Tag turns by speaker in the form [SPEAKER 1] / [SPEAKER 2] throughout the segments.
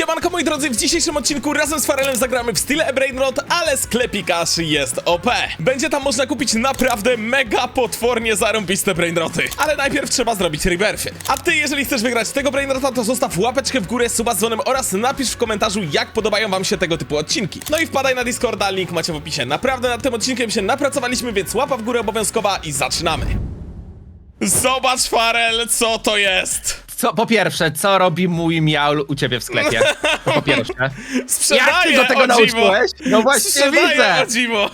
[SPEAKER 1] Siemanko moi drodzy, w dzisiejszym odcinku razem z Farelem zagramy w style Brainrot, ale sklepik aż jest OP. Będzie tam można kupić naprawdę mega potwornie zarąbiste Brainroty. Ale najpierw trzeba zrobić rebirthy. A ty, jeżeli chcesz wygrać tego Brainrota, to zostaw łapeczkę w górę, suba dzwonem oraz napisz w komentarzu, jak podobają wam się tego typu odcinki. No i wpadaj na Discorda, link macie w opisie. Naprawdę nad tym odcinkiem się napracowaliśmy, więc łapa w górę obowiązkowa i zaczynamy. Zobacz Farel, co to jest!
[SPEAKER 2] Co, po pierwsze, co robi mój miaul u ciebie w sklepie? To po pierwsze.
[SPEAKER 1] Sprzedaję
[SPEAKER 2] Jak ty do tego nauczyłeś? No właśnie
[SPEAKER 1] Sprzedaję
[SPEAKER 2] widzę.
[SPEAKER 1] o dziwo.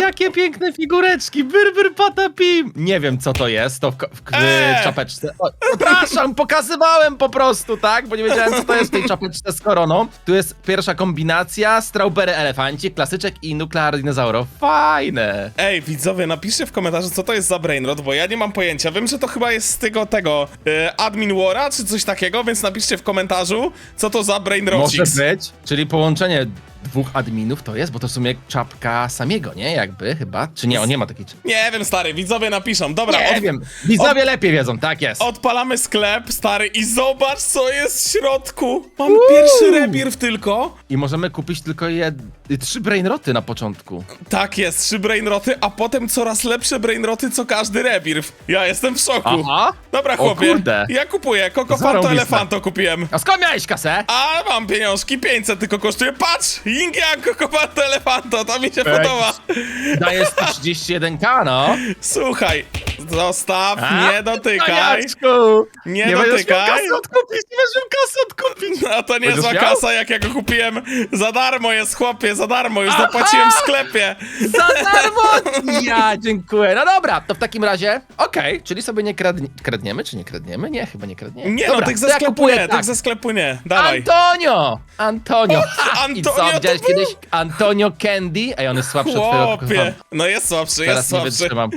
[SPEAKER 2] Jakie piękne figureczki, byr, byr, patapim. Nie wiem, co to jest, to w, w, w
[SPEAKER 1] Eee.
[SPEAKER 2] czapeczce. O, przepraszam, pokazywałem po prostu, tak? Bo nie wiedziałem, co to jest w tej czapeczce z koroną. Tu jest pierwsza kombinacja, strawberry elefancik, klasyczek i nuklear dinozauro. Fajne.
[SPEAKER 1] Ej, widzowie, napiszcie w komentarzu, co to jest za brainrot, bo ja nie mam pojęcia. Wiem, że to chyba jest z tego, tego, e, admin Wara, czy coś takiego, więc napiszcie w komentarzu, co to za
[SPEAKER 2] Może
[SPEAKER 1] brainrocix.
[SPEAKER 2] być, czyli połączenie dwóch adminów to jest, bo to w sumie czapka samiego, nie? Jakby chyba. Czy nie, on nie ma takiej czapki.
[SPEAKER 1] Nie wiem, stary, widzowie napiszą. Dobra,
[SPEAKER 2] Nie
[SPEAKER 1] od,
[SPEAKER 2] wiem, widzowie lepiej wiedzą, tak jest.
[SPEAKER 1] odpalamy sklep, stary, i zobacz, co jest w środku. Mam pierwszy rebirth tylko.
[SPEAKER 2] I możemy kupić tylko je, y, trzy brainroty na początku.
[SPEAKER 1] Tak jest, trzy brainroty, a potem coraz lepsze brainroty, co każdy rebirth. Ja jestem w szoku.
[SPEAKER 2] Aha.
[SPEAKER 1] Dobra,
[SPEAKER 2] O
[SPEAKER 1] chłopie,
[SPEAKER 2] kurde.
[SPEAKER 1] ja kupuję, Cocofanto
[SPEAKER 2] Zarąbiste.
[SPEAKER 1] Elefanto kupiłem.
[SPEAKER 2] A skąd miałeś kasę?
[SPEAKER 1] A mam pieniążki, 500 tylko kosztuje. Patrz! Ying Yang Cocofanto Elefanto, to mi się podoba.
[SPEAKER 2] Dajesz 31k, no.
[SPEAKER 1] Słuchaj, zostaw,
[SPEAKER 2] A?
[SPEAKER 1] nie dotykaj.
[SPEAKER 2] Paniaczku.
[SPEAKER 1] Nie
[SPEAKER 2] będziesz miał
[SPEAKER 1] dotykaj.
[SPEAKER 2] kasy odkupić, nie będziesz miał kasy odkupić.
[SPEAKER 1] No to
[SPEAKER 2] Będziesz miał?
[SPEAKER 1] kasa, jak ja go kupiłem. Za darmo jest, chłopie, za darmo, już zapłaciłem w sklepie.
[SPEAKER 2] Za darmo! Ja, dziękuję. No dobra, to w takim razie, okej, czyli sobie nie kradnie, kradniemy, czy nie kradniemy? Nie, chyba nie kradniemy.
[SPEAKER 1] Nie
[SPEAKER 2] dobra,
[SPEAKER 1] no, tych
[SPEAKER 2] to
[SPEAKER 1] ze
[SPEAKER 2] ja
[SPEAKER 1] sklepu
[SPEAKER 2] kupuję
[SPEAKER 1] nie,
[SPEAKER 2] tak.
[SPEAKER 1] tych ze sklepu nie. Dawaj.
[SPEAKER 2] Antonio! Antonio! Ha! I
[SPEAKER 1] Antonio
[SPEAKER 2] widziałeś kiedyś Antonio Candy? Ej, on jest słabszy od twojego
[SPEAKER 1] Chłopie, no jest słabszy, jest
[SPEAKER 2] Zaraz nie
[SPEAKER 1] słabszy.
[SPEAKER 2] wytrzymam.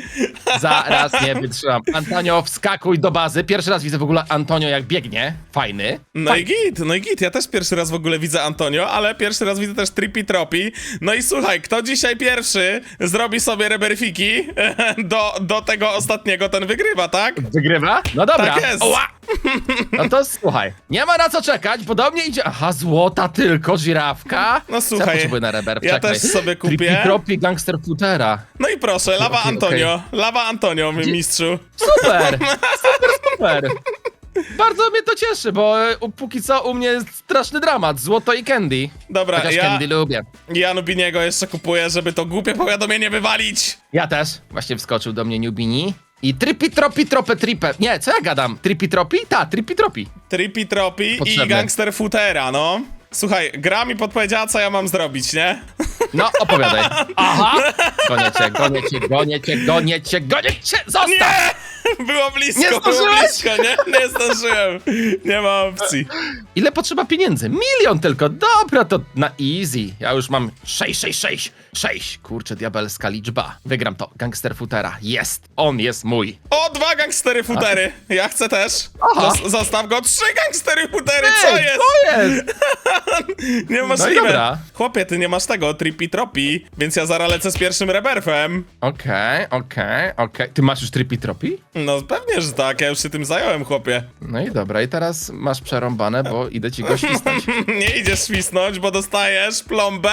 [SPEAKER 2] Zaraz nie wytrzymam. Antonio, wskakuj do bazy. Pierwszy raz widzę w ogóle Antonio jak biegnie. Fajny.
[SPEAKER 1] No i git, no i git. Ja też pierwszy raz w ogóle widzę Antonio, ale pierwszy raz widzę też Trippy Tropi. No i słuchaj, kto dzisiaj pierwszy zrobi sobie reberfiki do, do tego ostatniego, ten wygrywa, tak?
[SPEAKER 2] Wygrywa? No dobra.
[SPEAKER 1] Tak jest.
[SPEAKER 2] Oła! No to słuchaj, nie ma na co czekać, bo do mnie idzie... Aha, złota tylko, żirawka.
[SPEAKER 1] No
[SPEAKER 2] Co
[SPEAKER 1] słuchaj,
[SPEAKER 2] ja potrzebuję na reber?
[SPEAKER 1] ja
[SPEAKER 2] Czekaj.
[SPEAKER 1] też sobie kupię.
[SPEAKER 2] Trippy Tropi Gangster Footera.
[SPEAKER 1] No i proszę, lawa
[SPEAKER 2] okej,
[SPEAKER 1] Antonio, lawa Antonio, mi mistrzu.
[SPEAKER 2] Super! Super, super! Bardzo mnie to cieszy, bo e, u- póki co u mnie jest straszny dramat. Złoto i candy.
[SPEAKER 1] Dobra,
[SPEAKER 2] Chociaż
[SPEAKER 1] ja,
[SPEAKER 2] candy lubię.
[SPEAKER 1] ja Nubiniego jeszcze kupuję, żeby to głupie powiadomienie wywalić.
[SPEAKER 2] Ja też. Właśnie wskoczył do mnie Nubini. I tripi tropi trope tripe. Nie, co ja gadam? Tripi tropi? Ta, tripi tropi.
[SPEAKER 1] Trippy Tropi i
[SPEAKER 2] Potrzebne.
[SPEAKER 1] Gangster Footera, no. Słuchaj, gra mi podpowiedziała, co ja mam zrobić, nie?
[SPEAKER 2] No, opowiadaj. Aha! Gonię cię, gonię cię, gonię cię, gonię cię, gonię cię! Zostaw!
[SPEAKER 1] Nie! Było blisko,
[SPEAKER 2] Nie
[SPEAKER 1] było
[SPEAKER 2] zdążyłeś?
[SPEAKER 1] blisko, nie? Nie zdążyłem. Nie ma opcji.
[SPEAKER 2] Ile potrzeba pieniędzy? Milion tylko. Dobra, to na easy. Ja już mam 6, 6, 6, 6. Kurczę, diabelska liczba. Wygram to. Gangster Footera. Jest. On jest mój.
[SPEAKER 1] O, dwa gangstery futery. Ja chcę też.
[SPEAKER 2] Aha.
[SPEAKER 1] Zos- zostaw go. Trzy gangstery futery, co
[SPEAKER 2] Ej,
[SPEAKER 1] jest?
[SPEAKER 2] Co jest?
[SPEAKER 1] Niemożliwe.
[SPEAKER 2] No i dobra.
[SPEAKER 1] Chłopie, ty nie masz tego, trippy tropi, więc ja zaraz lecę z pierwszym reberfem.
[SPEAKER 2] Okej, okej, okej. Ty masz już tripi tropi?
[SPEAKER 1] No pewnie, że tak, ja już się tym zająłem, chłopie.
[SPEAKER 2] No i dobra, i teraz masz przerąbane, bo idę ci go świsnąć.
[SPEAKER 1] Nie idziesz świsnąć, bo dostajesz plombę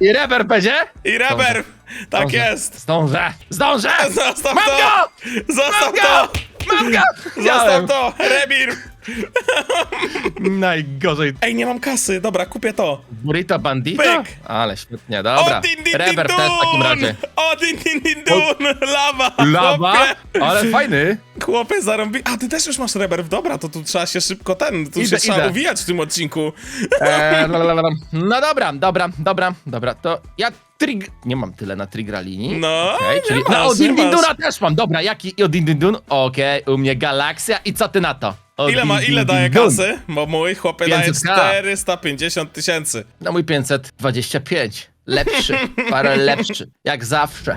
[SPEAKER 2] I rewer będzie?
[SPEAKER 1] I reber. Tak
[SPEAKER 2] Zdążę.
[SPEAKER 1] jest.
[SPEAKER 2] Zdążę! Zdążę!
[SPEAKER 1] Zostaw
[SPEAKER 2] Mam
[SPEAKER 1] to!
[SPEAKER 2] go!
[SPEAKER 1] Zostaw
[SPEAKER 2] Mam
[SPEAKER 1] to!
[SPEAKER 2] go! Mam go!
[SPEAKER 1] Zostaw to! Rebir!
[SPEAKER 2] Najgorzej.
[SPEAKER 1] Ej, nie mam kasy, dobra, kupię to.
[SPEAKER 2] Burrito bandito?
[SPEAKER 1] Pyk.
[SPEAKER 2] Ale świetnie, dobra.
[SPEAKER 1] O, din, din, din,
[SPEAKER 2] Rewer też w takim razie.
[SPEAKER 1] O, din, din, din, dun! Lawa!
[SPEAKER 2] Lawa?
[SPEAKER 1] Chłopie,
[SPEAKER 2] Ale fajny.
[SPEAKER 1] chłopie zarąbi... A, ty też już masz reber, dobra, to tu trzeba się szybko ten, tu
[SPEAKER 2] Idę,
[SPEAKER 1] się trzeba
[SPEAKER 2] idę.
[SPEAKER 1] uwijać w tym odcinku.
[SPEAKER 2] Eee, la, la, la, la. No dobra, dobra, dobra, dobra, to ja trig... Nie mam tyle na trigra linii.
[SPEAKER 1] No,
[SPEAKER 2] Okej,
[SPEAKER 1] nie
[SPEAKER 2] czyli...
[SPEAKER 1] masz,
[SPEAKER 2] no, o
[SPEAKER 1] nie masz.
[SPEAKER 2] Też mam, dobra, jaki o Din Din Dun? Okej, u mnie Galaksja i co ty na to? O
[SPEAKER 1] Ile ma, ile daje kasy? Bo mój chłopie daje
[SPEAKER 2] 500K.
[SPEAKER 1] 450 tysięcy.
[SPEAKER 2] No mój 525. Lepszy, parę lepszy, jak zawsze.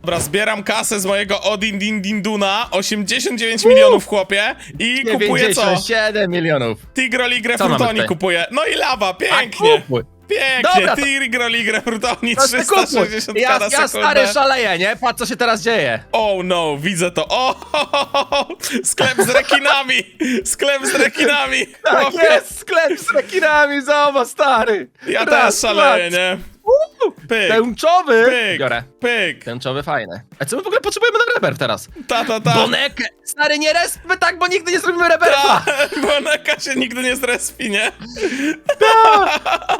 [SPEAKER 1] Dobra, zbieram kasę z mojego Odin Din Din Duna, 89 milionów chłopie i kupuję co?
[SPEAKER 2] 97 milionów.
[SPEAKER 1] Tigro Ligre
[SPEAKER 2] Co mamy
[SPEAKER 1] Frutoni
[SPEAKER 2] tutaj?
[SPEAKER 1] kupuję. No i lawa,
[SPEAKER 2] A
[SPEAKER 1] pięknie.
[SPEAKER 2] kupuj.
[SPEAKER 1] Pięknie,
[SPEAKER 2] Dobra, to-
[SPEAKER 1] Tigro Ligre Frutoni,
[SPEAKER 2] To ty kupuj.
[SPEAKER 1] 360
[SPEAKER 2] Ja,
[SPEAKER 1] na
[SPEAKER 2] ja
[SPEAKER 1] sekundę.
[SPEAKER 2] stary szaleję, nie? Patrz co się teraz dzieje.
[SPEAKER 1] Oh no, widzę to. O, ho, ho, ho, ho. sklep z rekinami! Sklep z rekinami!
[SPEAKER 2] Tak
[SPEAKER 1] Chłopie,
[SPEAKER 2] jest, sklep z rekinami, zobacz, stary.
[SPEAKER 1] Ja
[SPEAKER 2] Raz,
[SPEAKER 1] też szaleję,
[SPEAKER 2] dwa,
[SPEAKER 1] nie?
[SPEAKER 2] Uuu,
[SPEAKER 1] Pyk,
[SPEAKER 2] Tęczowy.
[SPEAKER 1] pyk,
[SPEAKER 2] Biorę.
[SPEAKER 1] pyk.
[SPEAKER 2] Tęczowy fajny. A co my w ogóle potrzebujemy na reber teraz?
[SPEAKER 1] Ta, ta, ta.
[SPEAKER 2] Bonekę! Stary, nie respmy tak, bo nigdy nie zrobimy reberfa!
[SPEAKER 1] Ta, Boneka się nigdy nie zrespi, nie?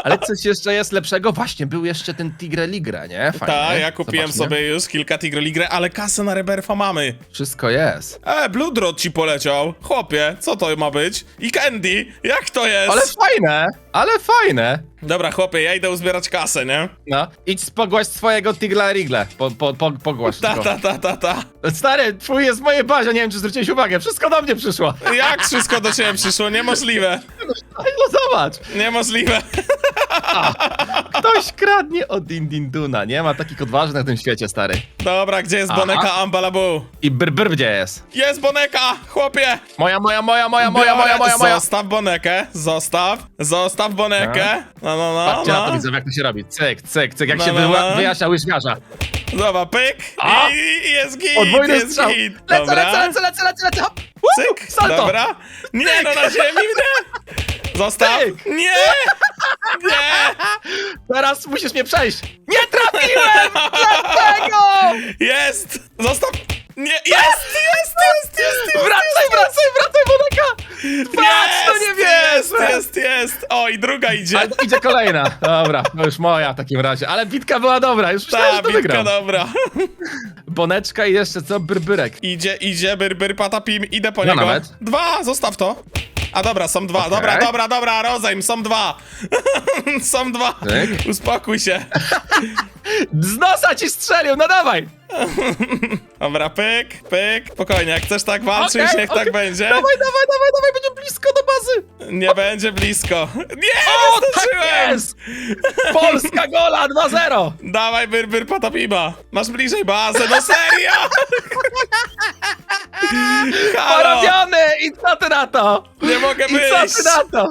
[SPEAKER 2] Ale coś jeszcze jest lepszego? Właśnie, był jeszcze ten Tigre Ligre, nie? Fajny.
[SPEAKER 1] Tak, ja kupiłem
[SPEAKER 2] Zobaczmy.
[SPEAKER 1] sobie już kilka Tigro Ligre, ale kasę na reberfa mamy.
[SPEAKER 2] Wszystko jest.
[SPEAKER 1] E, Blue Drot ci poleciał. Chłopie, co to ma być? I Candy, jak to jest?
[SPEAKER 2] Ale fajne, ale fajne.
[SPEAKER 1] Dobra, chłopie, ja idę uzbierać kasę, nie?
[SPEAKER 2] No, idź pogłaś swojego Tigla Rigle. Po, po, po, pogłaś
[SPEAKER 1] Ta,
[SPEAKER 2] go.
[SPEAKER 1] ta, ta, ta, ta.
[SPEAKER 2] Stary, twój jest w mojej bazie, nie wiem czy zwróciłeś uwagę, wszystko do mnie przyszło.
[SPEAKER 1] Jak wszystko do ciebie przyszło? Niemożliwe.
[SPEAKER 2] No zobacz,
[SPEAKER 1] Niemożliwe.
[SPEAKER 2] ktoś kradnie od Dindinduna, nie? Ma takich odważnych na tym świecie, stary.
[SPEAKER 1] Dobra, gdzie jest
[SPEAKER 2] Aha.
[SPEAKER 1] Boneka Ambalabu?
[SPEAKER 2] I brr, brr gdzie jest?
[SPEAKER 1] Jest Boneka, chłopie!
[SPEAKER 2] Moja, moja, moja, moja, moja, moja, moja, moja.
[SPEAKER 1] Zostaw Bonekę, zostaw, zostaw Bonekę. No, no, no,
[SPEAKER 2] Patrzcie na to,
[SPEAKER 1] no.
[SPEAKER 2] widzę, jak to się robi. Cyk, cyk, cyk, jak
[SPEAKER 1] No,
[SPEAKER 2] się
[SPEAKER 1] no,
[SPEAKER 2] wyła-
[SPEAKER 1] no.
[SPEAKER 2] wyjaśnia łyżwiarza.
[SPEAKER 1] Dobra, pyk
[SPEAKER 2] A?
[SPEAKER 1] i jest git,
[SPEAKER 2] Podwójny
[SPEAKER 1] jest
[SPEAKER 2] strzał.
[SPEAKER 1] git.
[SPEAKER 2] Lecę,
[SPEAKER 1] Dobra,
[SPEAKER 2] lecę, lecę, lecę, lecę, lecę, hop.
[SPEAKER 1] cyk,
[SPEAKER 2] salto.
[SPEAKER 1] dobra. Nie, no na ziemi, nie. Zostaw.
[SPEAKER 2] Cyk.
[SPEAKER 1] Nie, nie.
[SPEAKER 2] Teraz musisz mnie przejść. Nie trafiłem! Dlaczego?
[SPEAKER 1] Jest, zostaw. Nie, jest, jest, jest, jest, jest.
[SPEAKER 2] Wracaj, wracaj, wracaj, Moneka! Patrz, no nie
[SPEAKER 1] jest,
[SPEAKER 2] wierzę!
[SPEAKER 1] jest, jest. O, i druga idzie.
[SPEAKER 2] Ale idzie kolejna. Dobra, no już moja w takim razie. Ale bitka była dobra, już myślałem,
[SPEAKER 1] Ta
[SPEAKER 2] że to
[SPEAKER 1] bitka
[SPEAKER 2] wygram.
[SPEAKER 1] dobra.
[SPEAKER 2] Boneczka i jeszcze co? Brbyrek.
[SPEAKER 1] Idzie, idzie, byr, byr, patapim, idę po
[SPEAKER 2] Ja
[SPEAKER 1] niego.
[SPEAKER 2] nawet.
[SPEAKER 1] Dwa, zostaw to. A dobra, są dwa,
[SPEAKER 2] Okej.
[SPEAKER 1] dobra, dobra, dobra, rozejm, są dwa. są dwa.
[SPEAKER 2] Tyk.
[SPEAKER 1] Uspokój się.
[SPEAKER 2] Z nosa ci strzelił, no dawaj!
[SPEAKER 1] Dobra, pyk, pyk. Spokojnie, jak chcesz tak walczyć,
[SPEAKER 2] Okej,
[SPEAKER 1] niech
[SPEAKER 2] okej.
[SPEAKER 1] tak będzie.
[SPEAKER 2] Dawaj, dawaj, dawaj, dawaj, będzie blisko do bazy!
[SPEAKER 1] Nie będzie blisko. Nie,
[SPEAKER 2] O,
[SPEAKER 1] nie
[SPEAKER 2] tak
[SPEAKER 1] zdążyłem.
[SPEAKER 2] jest! Polska gola 2-0!
[SPEAKER 1] Dawaj, byr, byr, patapima. Masz bliżej bazę, no serio. Halo,
[SPEAKER 2] Porobiony! I co ty na to?
[SPEAKER 1] Nie mogę
[SPEAKER 2] I co
[SPEAKER 1] wyjść.
[SPEAKER 2] ty na to?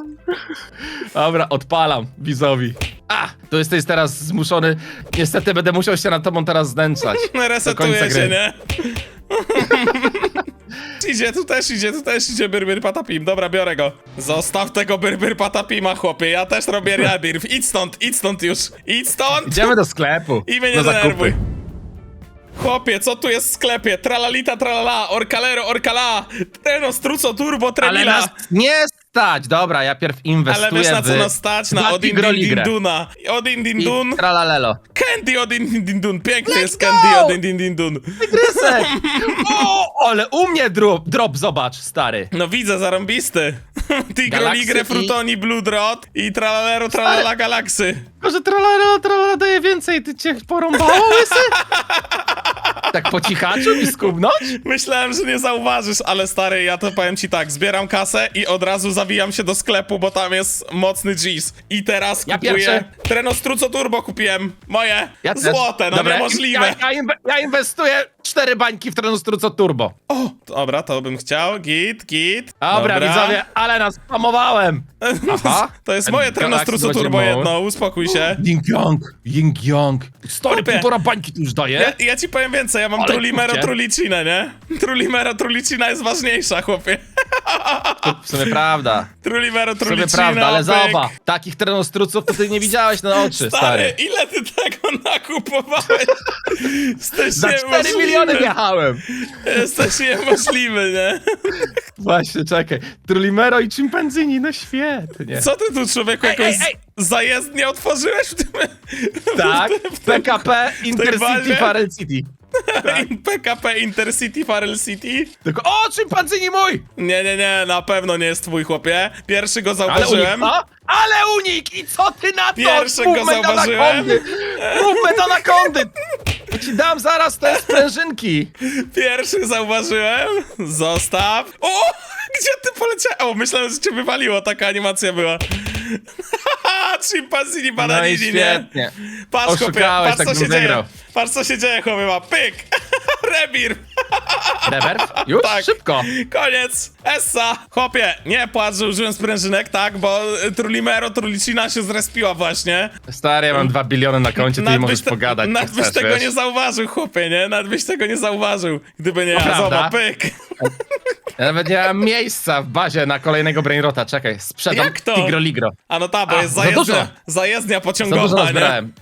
[SPEAKER 2] Dobra, odpalam Wizowi. A, to jesteś teraz zmuszony. Niestety będę musiał się nad tobą teraz znęcać. Do końca
[SPEAKER 1] się,
[SPEAKER 2] gry.
[SPEAKER 1] nie? idzie, tu też idzie, tu też idzie Byr Patapim. Dobra, biorę go. Zostaw tego Byr Patapima, chłopie. Ja też robię rebirth. Idź stąd, idź stąd już. Idź stąd
[SPEAKER 2] Idziemy do sklepu.
[SPEAKER 1] i mnie nie
[SPEAKER 2] do zakupy.
[SPEAKER 1] Chłopie, co tu jest w sklepie? Tralalita, tralala, orkalero, orkala, treno, struco, turbo,
[SPEAKER 2] Ale
[SPEAKER 1] tremila.
[SPEAKER 2] nas nie stać. Dobra, ja pierw inwestuję
[SPEAKER 1] Ale wiesz na co
[SPEAKER 2] w...
[SPEAKER 1] nas stać? Na Odin Din
[SPEAKER 2] Tigroligrę.
[SPEAKER 1] Din Duna. Odin Din Dun.
[SPEAKER 2] I tralalelo.
[SPEAKER 1] Candy Odin Din Din Dun. Piękny
[SPEAKER 2] Let's
[SPEAKER 1] jest
[SPEAKER 2] go!
[SPEAKER 1] Candy Odin Din Din Dun.
[SPEAKER 2] Grysek! O, ale u mnie drop, drop, zobacz, stary.
[SPEAKER 1] No widzę, zarąbisty. Tigro
[SPEAKER 2] Galaksy
[SPEAKER 1] Ligre,
[SPEAKER 2] i-
[SPEAKER 1] Frutoni, Blue Drot i Tralalero, Tralala Galaksy.
[SPEAKER 2] Tylko, że tralala, tralala daje więcej, ty cię porąbało, łysy? Tak po cichaczu mi skubnąć?
[SPEAKER 1] Myślałem, że nie zauważysz, ale stary, ja to powiem ci tak, zbieram kasę i od razu zawijam się do sklepu, bo tam jest mocny G's. I teraz
[SPEAKER 2] Ja
[SPEAKER 1] kupuję...
[SPEAKER 2] pierwszy.
[SPEAKER 1] Treno Struco Turbo kupiłem. Moje.
[SPEAKER 2] Ja też.
[SPEAKER 1] Złote, no
[SPEAKER 2] Dobra,
[SPEAKER 1] niemożliwe.
[SPEAKER 2] Ja, ja, inwe- ja inwestuję cztery bańki w Trenostruco Turbo.
[SPEAKER 1] O, dobra, to bym chciał. Git, git.
[SPEAKER 2] Dobra, widzowie, ale nas spamowałem. Aha.
[SPEAKER 1] To jest moje Struco
[SPEAKER 2] będzie
[SPEAKER 1] Turbo jedno, uspokój się.
[SPEAKER 2] Ying Yang, Ying Yang. Stary, półtora bańki tu już daje.
[SPEAKER 1] Ja, ja ci powiem więcej, ja mam
[SPEAKER 2] Ale
[SPEAKER 1] Trulimero
[SPEAKER 2] kurczę.
[SPEAKER 1] Trulicinę, nie? Trulimero Trulicina jest ważniejsza, chłopie.
[SPEAKER 2] W sumie prawda.
[SPEAKER 1] Trulimero
[SPEAKER 2] W sumie
[SPEAKER 1] Trulicina,
[SPEAKER 2] prawda, ale
[SPEAKER 1] pyk.
[SPEAKER 2] Takich Trenostruców to ty nie widziałeś na oczy,
[SPEAKER 1] Stary,
[SPEAKER 2] stary.
[SPEAKER 1] ile ty tego nakupowałeś? Jesteś
[SPEAKER 2] Za 4
[SPEAKER 1] niemożliwy.
[SPEAKER 2] miliony wjechałem.
[SPEAKER 1] Jesteś niemożliwy, nie?
[SPEAKER 2] Właśnie, czekaj. Trulimero i chimpanzini, no świetnie.
[SPEAKER 1] Co ty tu, człowieku,
[SPEAKER 2] Ej,
[SPEAKER 1] jakąś
[SPEAKER 2] ej, ej.
[SPEAKER 1] zajezdnię otworzyłeś w tym...
[SPEAKER 2] Tak, PKP Intercity? Farrell City.
[SPEAKER 1] PKP Intercity Farrell City?
[SPEAKER 2] Tylko, o, chimpanzini mój!
[SPEAKER 1] Nie, nie, nie, na pewno nie jest twój, chłopie. Pierwszy go
[SPEAKER 2] Ale unik,
[SPEAKER 1] zauważyłem.
[SPEAKER 2] Ale unik! I co ty na to?
[SPEAKER 1] Pierwszego
[SPEAKER 2] Movement
[SPEAKER 1] zauważyłem.
[SPEAKER 2] anakondy! Movement anakondy! Ja ci dam zaraz te sprężynki.
[SPEAKER 1] Pierwszy zauważyłem. Zostaw. O! Gdzie ty poleciałeś? O, myślałem, że cię wywaliło, taka animacja była. Chimpanzini
[SPEAKER 2] No
[SPEAKER 1] bananini, nie?
[SPEAKER 2] świetnie.
[SPEAKER 1] Patrz, chłopie,
[SPEAKER 2] Oszukałeś,
[SPEAKER 1] patrz
[SPEAKER 2] tak
[SPEAKER 1] co się dzieje. Patrz co się dzieje, chłopie, ma pyk. Rebir!
[SPEAKER 2] Reverb? Już?
[SPEAKER 1] Tak.
[SPEAKER 2] Szybko.
[SPEAKER 1] Koniec! Essa! Chłopie, nie płacz, że użyłem sprężynek, tak? Bo y, Trulimero, Trulicina się zrespiła właśnie.
[SPEAKER 2] Stary, ja mam dwa biliony na koncie, ty nie możesz
[SPEAKER 1] te-
[SPEAKER 2] pogadać.
[SPEAKER 1] Nawet byś tego
[SPEAKER 2] wiesz?
[SPEAKER 1] nie zauważył, chłopie, nie? Nawet byś tego nie zauważył, gdyby nie ja. Zobacz, pyk!
[SPEAKER 2] Ja nawet nie mam miejsca w bazie na kolejnego Brainrota. Czekaj, sprzedam
[SPEAKER 1] Jak to?
[SPEAKER 2] Tigro-Ligro.
[SPEAKER 1] A no ta, bo
[SPEAKER 2] A,
[SPEAKER 1] jest
[SPEAKER 2] za
[SPEAKER 1] zajezdnia,
[SPEAKER 2] dużo.
[SPEAKER 1] zajezdnia
[SPEAKER 2] Za dużo
[SPEAKER 1] pociągowa, nie?
[SPEAKER 2] nazbierałem.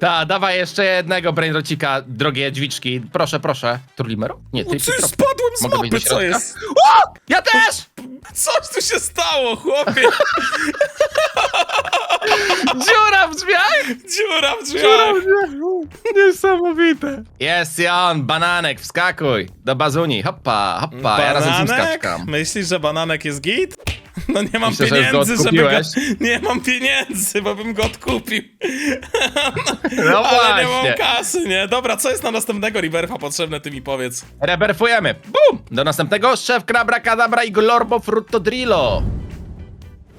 [SPEAKER 2] Ta, dawaj jeszcze jednego Brainrocika, drogie dźwiczki. Proszę, proszę. Turlimero? Nie, ty,
[SPEAKER 1] Coś
[SPEAKER 2] ty,
[SPEAKER 1] spadłem z
[SPEAKER 2] Mogę
[SPEAKER 1] mapy,
[SPEAKER 2] wejść do
[SPEAKER 1] co
[SPEAKER 2] środka?
[SPEAKER 1] jest?
[SPEAKER 2] O! Ja też!
[SPEAKER 1] Coś tu się stało, chłopie!
[SPEAKER 2] Dziura w drzwiach!
[SPEAKER 1] Dziura w drzwiach!
[SPEAKER 2] Niesamowite. Jest i on, bananek, wskakuj. Do bazuni, hoppa, hoppa, ja razem z nim
[SPEAKER 1] Bananek?
[SPEAKER 2] skaczkam.
[SPEAKER 1] Myślisz, że bananek jest git? No nie mam
[SPEAKER 2] Myślę, że
[SPEAKER 1] pieniędzy, żeby go...
[SPEAKER 2] odkupiłeś.
[SPEAKER 1] Nie mam pieniędzy, bo bym go odkupił.
[SPEAKER 2] No
[SPEAKER 1] Ale nie mam
[SPEAKER 2] właśnie.
[SPEAKER 1] kasy, nie? Dobra, co jest na następnego Riverfa potrzebne, ty mi powiedz.
[SPEAKER 2] Reberfujemy. Bum! Do następnego, szef Krabra Kadabra i Glorbo Frutto Drillo.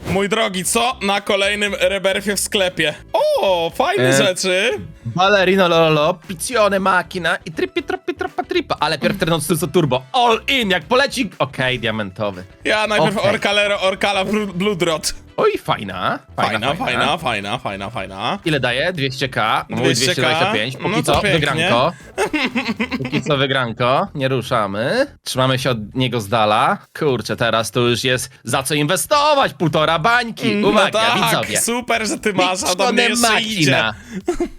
[SPEAKER 1] Mój drogi, co na kolejnym Reberfie w sklepie? O, fajne
[SPEAKER 2] E,
[SPEAKER 1] rzeczy.
[SPEAKER 2] Ballerino lolo, piccione macchina i trippi troppi trippa. Ale pierw ten Stulso Turbo. All in, jak poleci. Okej, diamentowy.
[SPEAKER 1] Ja najpierw
[SPEAKER 2] Okej.
[SPEAKER 1] Orkalero, Orkala Blu- Bloodrot.
[SPEAKER 2] Oj, fajna.
[SPEAKER 1] Fajna, fajna, fajna, fajna, fajna.
[SPEAKER 2] Ile daje? 200k? Mój
[SPEAKER 1] 200K.
[SPEAKER 2] 225. Póki
[SPEAKER 1] No
[SPEAKER 2] co,
[SPEAKER 1] pięknie.
[SPEAKER 2] wygranko. Póki co, wygranko. Nie ruszamy. Trzymamy się od niego z dala. Kurczę, teraz to już jest za co inwestować. Półtora bańki. Uwaga,
[SPEAKER 1] no tak,
[SPEAKER 2] widzowie.
[SPEAKER 1] super, że ty masz, a do mnie jeszcze idzie.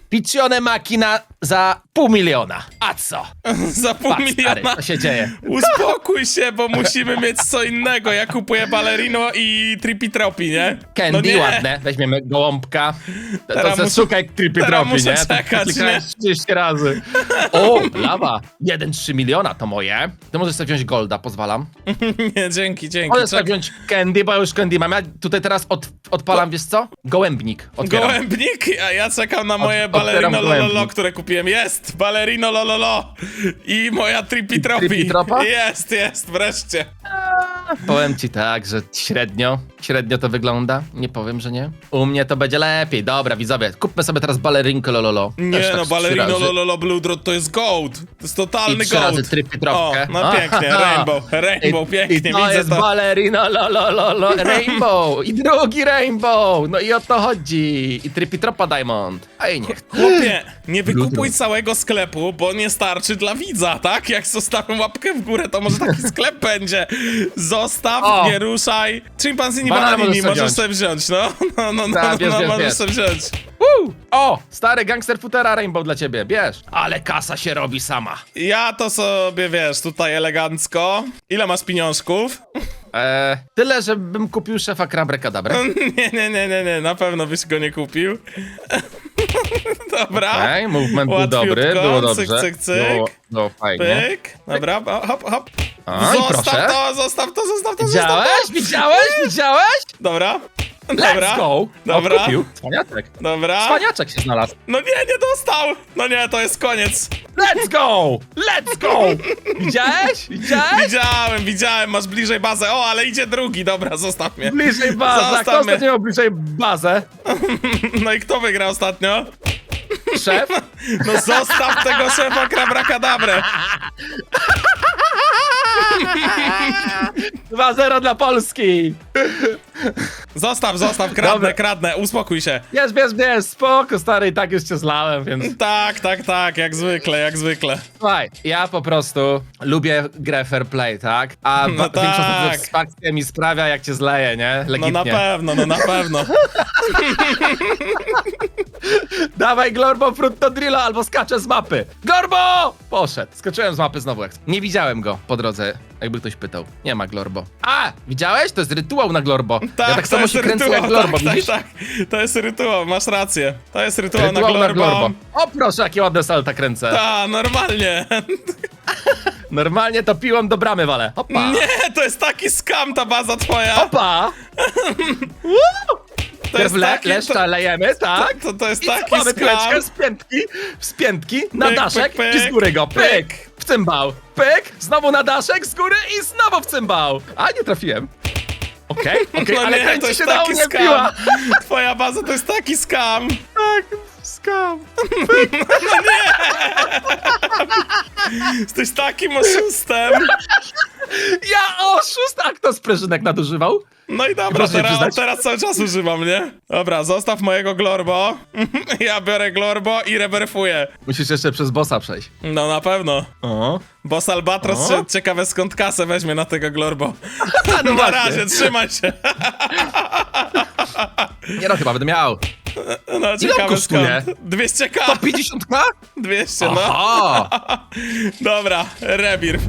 [SPEAKER 2] Piccione macchina za pół miliona. A co?
[SPEAKER 1] Za pół
[SPEAKER 2] Patrz, stary,
[SPEAKER 1] miliona.
[SPEAKER 2] co się dzieje?
[SPEAKER 1] Uspokój się, bo musimy mieć co innego. Ja kupuję ballerino i tripitropi, nie?
[SPEAKER 2] Candy
[SPEAKER 1] no nie.
[SPEAKER 2] ładne. Weźmiemy gołąbka. To, to
[SPEAKER 1] muszę-
[SPEAKER 2] szukaj tropi,
[SPEAKER 1] muszę
[SPEAKER 2] nie?
[SPEAKER 1] Czekać,
[SPEAKER 2] klikałem
[SPEAKER 1] nie?
[SPEAKER 2] 30 razy. O, lawa. 1,3 miliona to moje. To możesz sobie wziąć golda, pozwalam.
[SPEAKER 1] Nie, dzięki, dzięki.
[SPEAKER 2] Możesz sobie wziąć candy, bo już candy mam. Ja tutaj teraz od, odpalam, wiesz co? Gołębnik. Otwieram.
[SPEAKER 1] Gołębnik, a ja czekam na moje
[SPEAKER 2] Od- otwieram
[SPEAKER 1] lololo, które kupiłem. Jest! Ballerino lololo! I moja tripitropi.
[SPEAKER 2] tripitropa?
[SPEAKER 1] Jest, jest, wreszcie.
[SPEAKER 2] Powiem ci tak, że średnio, średnio to wygląda. Nie powiem, że nie. U mnie to będzie lepiej. Dobra, widzowie, kupmy sobie teraz balerinkę lololo. Też
[SPEAKER 1] Nie
[SPEAKER 2] tak
[SPEAKER 1] no,
[SPEAKER 2] z
[SPEAKER 1] ballerino
[SPEAKER 2] trzy razy.
[SPEAKER 1] lololo Bloodrot to jest gold. To jest
[SPEAKER 2] I
[SPEAKER 1] totalny
[SPEAKER 2] trzy razy
[SPEAKER 1] gold.
[SPEAKER 2] trypy
[SPEAKER 1] O, no pięknie, rainbow, rainbow, pięknie,
[SPEAKER 2] I to
[SPEAKER 1] widzę
[SPEAKER 2] jest
[SPEAKER 1] to.
[SPEAKER 2] ballerina, lo, lo, lo, lo, rainbow. I drugi rainbow. No i o to chodzi. I trypy tropa diamond. I niech.
[SPEAKER 1] Chłopie, nie wykupuj całego sklepu, bo nie starczy dla widza, tak? Jak zostawię łapkę w górę, to może taki sklep będzie. Zostaw,
[SPEAKER 2] O.
[SPEAKER 1] nie ruszaj. Chimpanzini
[SPEAKER 2] Banana
[SPEAKER 1] bananini
[SPEAKER 2] możesz
[SPEAKER 1] możesz
[SPEAKER 2] sobie
[SPEAKER 1] wziąć, no. No, no, no,
[SPEAKER 2] Tak, bierz,
[SPEAKER 1] no
[SPEAKER 2] bierz,
[SPEAKER 1] możesz
[SPEAKER 2] bierz.
[SPEAKER 1] sobie wziąć.
[SPEAKER 2] Woo! O, stary gangster futera rainbow dla ciebie, bierz. Ale kasa się robi sama.
[SPEAKER 1] Ja to sobie, wiesz, tutaj elegancko. Ile masz pieniążków?
[SPEAKER 2] Eee, tyle, żebym kupił szefa krabrę kadabrę.
[SPEAKER 1] Nie, nie, nie, nie, nie, na pewno byś go nie kupił. Dobra.
[SPEAKER 2] Okej, movement był
[SPEAKER 1] Łatwiutko,
[SPEAKER 2] dobry, było
[SPEAKER 1] cyk,
[SPEAKER 2] dobrze.
[SPEAKER 1] cyk, cyk.
[SPEAKER 2] Było, było fajnie.
[SPEAKER 1] Pyk. Dobra, o, hop, hop. Zostaw
[SPEAKER 2] proszę.
[SPEAKER 1] to, zostaw to, zostaw to, zostaw
[SPEAKER 2] Widziałeś?
[SPEAKER 1] to.
[SPEAKER 2] Widziałeś? Widziałeś?
[SPEAKER 1] Dobra.
[SPEAKER 2] Let's
[SPEAKER 1] Dobra.
[SPEAKER 2] go!
[SPEAKER 1] Dobra.
[SPEAKER 2] Odkupił. Cwaniaczek.
[SPEAKER 1] Dobra.
[SPEAKER 2] Cwaniaczek się znalazł.
[SPEAKER 1] No nie, nie dostał. No nie, to jest koniec.
[SPEAKER 2] Let's go! Let's go! Widziałeś? Widziałeś?
[SPEAKER 1] Widziałem, widziałem, masz bliżej bazę. O, ale idzie drugi, dobra, zostaw mnie.
[SPEAKER 2] Bliżej bazę.
[SPEAKER 1] Zostaw
[SPEAKER 2] Kto
[SPEAKER 1] mnie.
[SPEAKER 2] ostatnio miał bliżej bazę?
[SPEAKER 1] No i kto wygrał ostatnio?
[SPEAKER 2] Szef?
[SPEAKER 1] No zostaw tego szefa Krabrakadabrę.
[SPEAKER 2] 2-0 dla Polski!
[SPEAKER 1] Zostaw, zostaw, kradnę,
[SPEAKER 2] Dobra.
[SPEAKER 1] kradnę, uspokój się.
[SPEAKER 2] Bierz, bierz, bierz, spoko, stary, i tak już cię zlałem, więc...
[SPEAKER 1] Tak, tak, tak, jak zwykle, jak zwykle.
[SPEAKER 2] Słuchaj, ja po prostu lubię grę fair play, tak? A
[SPEAKER 1] No
[SPEAKER 2] większą
[SPEAKER 1] tak.
[SPEAKER 2] satysfakcję mi sprawia, jak cię zleję, nie?
[SPEAKER 1] No
[SPEAKER 2] Legitnie.
[SPEAKER 1] na pewno, no na pewno.
[SPEAKER 2] Dawaj Glorbo Frutto Drillo albo skaczę z mapy. Glorbo! Poszedł. Skoczyłem z mapy znowu. jak- Nie widziałem go po drodze, jakby ktoś pytał. Nie ma Glorbo. A! Widziałeś? To jest rytuał na Glorbo.
[SPEAKER 1] Tak,
[SPEAKER 2] ja tak
[SPEAKER 1] to
[SPEAKER 2] samo się kręcę
[SPEAKER 1] rytuał,
[SPEAKER 2] jak Glorbo,
[SPEAKER 1] tak,
[SPEAKER 2] widzisz?
[SPEAKER 1] tak, tak. To jest rytuał, masz rację. To jest rytuał,
[SPEAKER 2] Rytuał
[SPEAKER 1] na Glorbo.
[SPEAKER 2] O proszę, jakie ładne salta kręcę.
[SPEAKER 1] Ta, normalnie.
[SPEAKER 2] Normalnie to piłą do bramy walę. Hopa!
[SPEAKER 1] Nie, to jest taki skam ta baza twoja.
[SPEAKER 2] Hopa!
[SPEAKER 1] To jest
[SPEAKER 2] le,
[SPEAKER 1] taki,
[SPEAKER 2] leszcza
[SPEAKER 1] to,
[SPEAKER 2] lejemy, tak?
[SPEAKER 1] to, to jest
[SPEAKER 2] I
[SPEAKER 1] taki
[SPEAKER 2] mamy
[SPEAKER 1] skam.
[SPEAKER 2] z piętki, z piętki, na
[SPEAKER 1] Pyk,
[SPEAKER 2] daszek
[SPEAKER 1] pyk, pyk,
[SPEAKER 2] i z góry go. Pyk,
[SPEAKER 1] pyk.
[SPEAKER 2] W cymbał. Pyk, znowu na daszek, z góry i znowu w cymbał. A, nie trafiłem. Okej, okej,
[SPEAKER 1] No
[SPEAKER 2] ale
[SPEAKER 1] nie, to jest
[SPEAKER 2] się na
[SPEAKER 1] taki
[SPEAKER 2] mnie
[SPEAKER 1] skam. Twoja baza to jest taki skam.
[SPEAKER 2] Tak, skam.
[SPEAKER 1] Jesteś takim oszustem.
[SPEAKER 2] Ja oszust! A kto sprężynek nadużywał?
[SPEAKER 1] No i dobra,
[SPEAKER 2] Proszę
[SPEAKER 1] teraz,
[SPEAKER 2] przyznać.
[SPEAKER 1] teraz cały czas używam, nie? Dobra, zostaw mojego Glorbo. Ja biorę Glorbo i reberfuję.
[SPEAKER 2] Musisz jeszcze przez bossa przejść.
[SPEAKER 1] No na pewno.
[SPEAKER 2] O.
[SPEAKER 1] Boss Albatros
[SPEAKER 2] O.
[SPEAKER 1] się ciekawe skąd kasę weźmie na tego Glorbo.
[SPEAKER 2] no
[SPEAKER 1] na
[SPEAKER 2] właśnie.
[SPEAKER 1] razie, trzymaj się.
[SPEAKER 2] Nie no, chyba będę miał.
[SPEAKER 1] No ciekawe
[SPEAKER 2] kosztuje?
[SPEAKER 1] skąd. 200k.
[SPEAKER 2] 150k?
[SPEAKER 1] 200, no.
[SPEAKER 2] Aha!
[SPEAKER 1] Dobra, rebirth.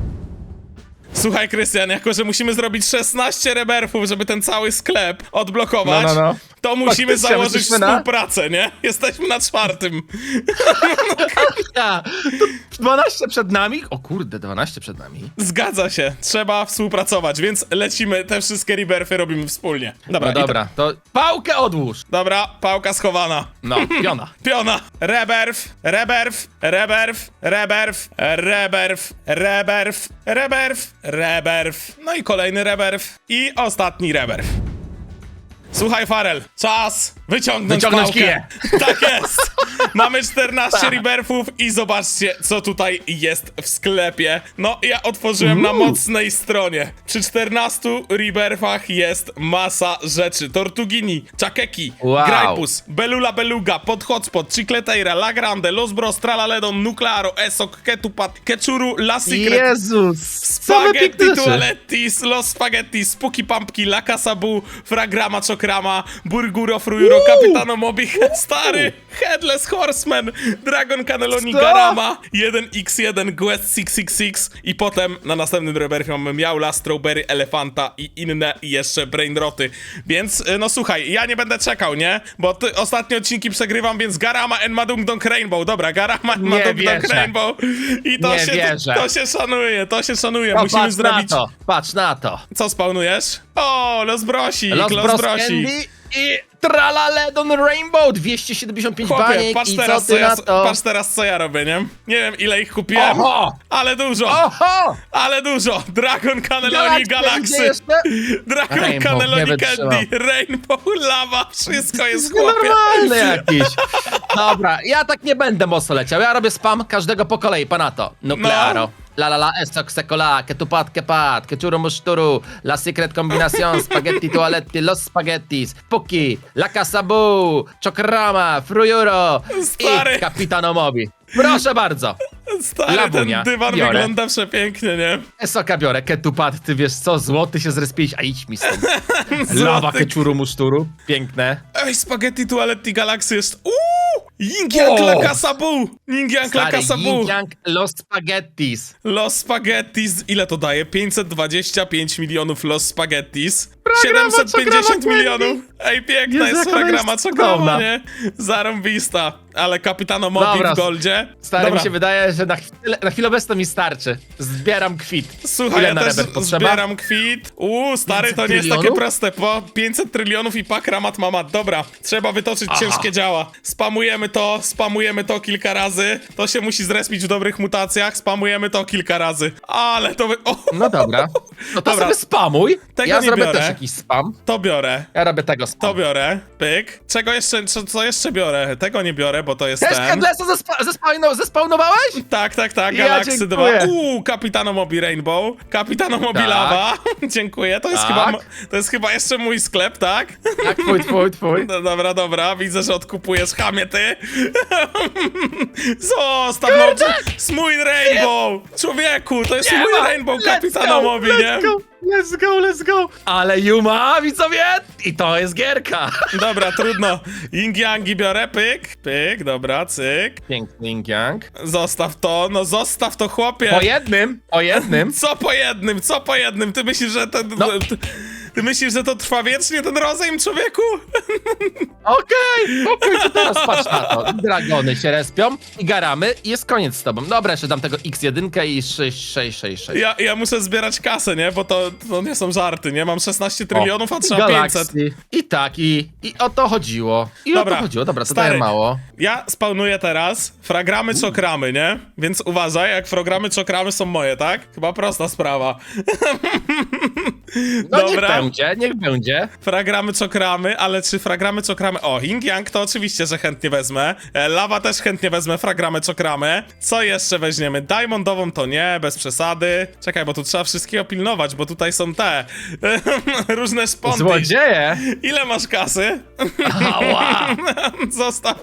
[SPEAKER 1] Słuchaj, Krystian, jako że musimy zrobić 16 reberfów, żeby ten cały sklep odblokować,
[SPEAKER 2] No, no, no.
[SPEAKER 1] To musimy
[SPEAKER 2] Faktycznie,
[SPEAKER 1] założyć
[SPEAKER 2] jesteśmy na-
[SPEAKER 1] współpracę, nie? Jesteśmy na czwartym.
[SPEAKER 2] Ja, to 12 przed nami? O kurde, 12 przed nami.
[SPEAKER 1] Zgadza się, trzeba współpracować, więc lecimy, te wszystkie rebirthy robimy wspólnie. Dobra,
[SPEAKER 2] No
[SPEAKER 1] i
[SPEAKER 2] dobra, to pałkę odłóż.
[SPEAKER 1] Dobra, pałka schowana.
[SPEAKER 2] No, piona.
[SPEAKER 1] Piona. Reberf, reberf, reberf, reberf, reberf, reberf, reberf, reberf. No i kolejny reberf. I ostatni reberf. Słuchaj, Farel, czas wyciągnąć,
[SPEAKER 2] Wyciągnąć
[SPEAKER 1] pałkę.
[SPEAKER 2] kiję.
[SPEAKER 1] Tak jest. Mamy 14 reberfów i zobaczcie, co tutaj jest w sklepie. No, ja otworzyłem na mocnej stronie. Przy 14 reberfach jest masa rzeczy. Tortugini, czakeki,
[SPEAKER 2] Wow.
[SPEAKER 1] grajpus, belula beluga, pod hotspot, chicleteira, la grande, los bros, tralaledon, nuclearo, esok, ketupat, keczuru, la secret,
[SPEAKER 2] Jezus!
[SPEAKER 1] Spaghetti toalettis, los spaghetti, spooky pumpki, la casabu, fragrama chokrama, burguro frujuro, capitano mobi, stary, headless horseman, dragon cannelloni
[SPEAKER 2] Co?
[SPEAKER 1] garama, 1x1 quest 666 i potem na następnym reberfie mamy miaula, strawberry, elefanta i inne jeszcze brainroty. Więc y, no słuchaj, ja nie będę czekał, nie? Bo ty, ostatnie odcinki przegrywam, więc garama en madung dong rainbow, dobra, garama
[SPEAKER 2] Nie
[SPEAKER 1] madung dong rainbow i to
[SPEAKER 2] Nie
[SPEAKER 1] się,
[SPEAKER 2] wierzę.
[SPEAKER 1] to się szanuje, to się szanuje,
[SPEAKER 2] No,
[SPEAKER 1] musimy
[SPEAKER 2] patrz
[SPEAKER 1] zrobić...
[SPEAKER 2] na to, patrz na to.
[SPEAKER 1] Co spawnujesz? O, Los Brosik,
[SPEAKER 2] Los
[SPEAKER 1] Los,
[SPEAKER 2] Bros
[SPEAKER 1] Brosik.
[SPEAKER 2] Candy i Tralaledon Rainbow 275
[SPEAKER 1] Chłopie,
[SPEAKER 2] baniek
[SPEAKER 1] patrz
[SPEAKER 2] i
[SPEAKER 1] teraz,
[SPEAKER 2] co
[SPEAKER 1] co
[SPEAKER 2] ty
[SPEAKER 1] ja,
[SPEAKER 2] na to?
[SPEAKER 1] patrz teraz, co ja robię, nie? Nie wiem, ile ich kupiłem,
[SPEAKER 2] Oho!
[SPEAKER 1] ale dużo,
[SPEAKER 2] Oho!
[SPEAKER 1] ale dużo. Dragon Cannelloni
[SPEAKER 2] Galaxy,
[SPEAKER 1] Galaxy,
[SPEAKER 2] gdzie jeszcze?
[SPEAKER 1] Dragon
[SPEAKER 2] Rainbow,
[SPEAKER 1] Cannelloni
[SPEAKER 2] wytrzymam.
[SPEAKER 1] Candy, Rainbow Lava, wszystko jest, chłopie.
[SPEAKER 2] Normalny jakiś. Dobra, ja tak nie będę mocno leciał. Ja robię spam każdego po kolei, panato. Nuclearo.
[SPEAKER 1] No.
[SPEAKER 2] La la la, esok secola, que tu pat, que pat, que churu muszturu, la secret combinación, spaghetti toaletti, los spaghettis, puki, la casabu, chokrama, frujuro
[SPEAKER 1] Stary.
[SPEAKER 2] i Capitano Mobi. Proszę bardzo.
[SPEAKER 1] Stary,
[SPEAKER 2] Labunia,
[SPEAKER 1] ten dywan
[SPEAKER 2] biorę.
[SPEAKER 1] wygląda przepięknie, nie?
[SPEAKER 2] Esoka biorę, ketupat, ty wiesz co, złoty się zrespić, a idź mi stąd. Lawa,
[SPEAKER 1] Złoty.
[SPEAKER 2] keczuru, muszturu, piękne.
[SPEAKER 1] Ej, Spaghetti Toaletti Galaxy jest... Uuu! Ying Yang
[SPEAKER 2] O!
[SPEAKER 1] La Casabu! Ying Yang La
[SPEAKER 2] Stary, yin yang, los spaghettis.
[SPEAKER 1] Los Spaghettis, ile to daje? 525 milionów Los Spaghettis.
[SPEAKER 2] Programa
[SPEAKER 1] 750
[SPEAKER 2] Czokrama
[SPEAKER 1] milionów. Ej, piękna
[SPEAKER 2] Jezu,
[SPEAKER 1] jest
[SPEAKER 2] jaka ona
[SPEAKER 1] programa
[SPEAKER 2] jest cudowna.
[SPEAKER 1] nie? Zarąbista. Ale Kapitano Mobi
[SPEAKER 2] Dobra,
[SPEAKER 1] w Goldzie.
[SPEAKER 2] Stary,
[SPEAKER 1] Dobra,
[SPEAKER 2] mi się wydaje, że na chwilę, na chwilę obecną mi starczy. Zbieram kwit.
[SPEAKER 1] Słuchaj,
[SPEAKER 2] Ile
[SPEAKER 1] ja
[SPEAKER 2] na
[SPEAKER 1] też
[SPEAKER 2] potrzeba?
[SPEAKER 1] zbieram kwit. Uuu, stary,
[SPEAKER 2] 500
[SPEAKER 1] to nie jest takie
[SPEAKER 2] trylionów?
[SPEAKER 1] proste. Po 500 trylionów i pak ramat mamat. Dobra, trzeba wytoczyć
[SPEAKER 2] Aha.
[SPEAKER 1] ciężkie działa. Spamujemy to, spamujemy to kilka razy. To się musi zrespić w dobrych mutacjach. Spamujemy to kilka razy. Ale to... Wy... O,
[SPEAKER 2] No dobra. No to
[SPEAKER 1] Dobra.
[SPEAKER 2] sobie spamuj.
[SPEAKER 1] Tego
[SPEAKER 2] ja
[SPEAKER 1] nie
[SPEAKER 2] zrobię
[SPEAKER 1] biorę.
[SPEAKER 2] też jakiś spam.
[SPEAKER 1] to biorę.
[SPEAKER 2] Ja robię tego spam.
[SPEAKER 1] To biorę, pyk. Czego jeszcze, co, co jeszcze biorę? Tego nie biorę, bo to jest
[SPEAKER 2] Też
[SPEAKER 1] ten.
[SPEAKER 2] Headlessa zespa zespawnowałeś?
[SPEAKER 1] Tak, tak, tak,
[SPEAKER 2] Ja
[SPEAKER 1] Galaxy 2.
[SPEAKER 2] dziękuję.
[SPEAKER 1] Uuu, Capitano Mobi Rainbow. Capitano Mobi
[SPEAKER 2] Tak.
[SPEAKER 1] Lava. dziękuję, to jest,
[SPEAKER 2] Tak.
[SPEAKER 1] chyba, mo- to jest chyba jeszcze mój sklep, tak?
[SPEAKER 2] Tak, twój, twój, twój.
[SPEAKER 1] No, dobra, dobra, widzę, że odkupujesz chamie, ty. Zostaw, no, to mój Rainbow. Człowieku, to jest
[SPEAKER 2] Nie
[SPEAKER 1] mój
[SPEAKER 2] ma.
[SPEAKER 1] Rainbow
[SPEAKER 2] Let's go,
[SPEAKER 1] Mobi,
[SPEAKER 2] let's
[SPEAKER 1] nie?
[SPEAKER 2] Go, let's go, let's go. Ale Yuma, widzowie, i to jest gierka.
[SPEAKER 1] Dobra, trudno. Ying Yangi biorę, pyk, pyk, dobra, cyk.
[SPEAKER 2] Piękny yin yang.
[SPEAKER 1] Zostaw to, no zostaw to, chłopie.
[SPEAKER 2] Po jednym, po jednym.
[SPEAKER 1] Co po jednym, co po jednym? Ty myślisz, że ten...
[SPEAKER 2] No.
[SPEAKER 1] Ty, myślisz, że to trwa wiecznie, ten rozejm, człowieku?
[SPEAKER 2] Okej, okay, to teraz patrz na to. Dragony się respią i garamy i jest koniec z tobą. Dobra, jeszcze dam tego X1 i 6, 6, 6, 6.
[SPEAKER 1] Ja, ja muszę zbierać kasę, nie? Bo to, to nie są żarty, nie? Mam 16 trylionów, a trzeba 500.
[SPEAKER 2] I tak, i, i o to chodziło. I
[SPEAKER 1] Dobra,
[SPEAKER 2] o to chodziło. Dobra, to
[SPEAKER 1] stary.
[SPEAKER 2] daje mało.
[SPEAKER 1] Ja spawnuję teraz fragramy czokramy, nie? Więc uważaj, jak programy czokramy są moje, tak? Chyba prosta sprawa.
[SPEAKER 2] No
[SPEAKER 1] Dobra.
[SPEAKER 2] Będzie, niech będzie.
[SPEAKER 1] Fragramy, cokramy, ale czy fragramy, cokramy? O, Ying Yang to oczywiście, że chętnie wezmę. E, Lawa też chętnie wezmę, fragramy, cokramy. Co jeszcze weźmiemy? Diamondową to nie, bez przesady. Czekaj, bo tu trzeba wszystkiego pilnować, bo tutaj są te różne szponty.
[SPEAKER 2] Złodzieje!
[SPEAKER 1] Ile masz kasy?
[SPEAKER 2] Ała!
[SPEAKER 1] Zostaw.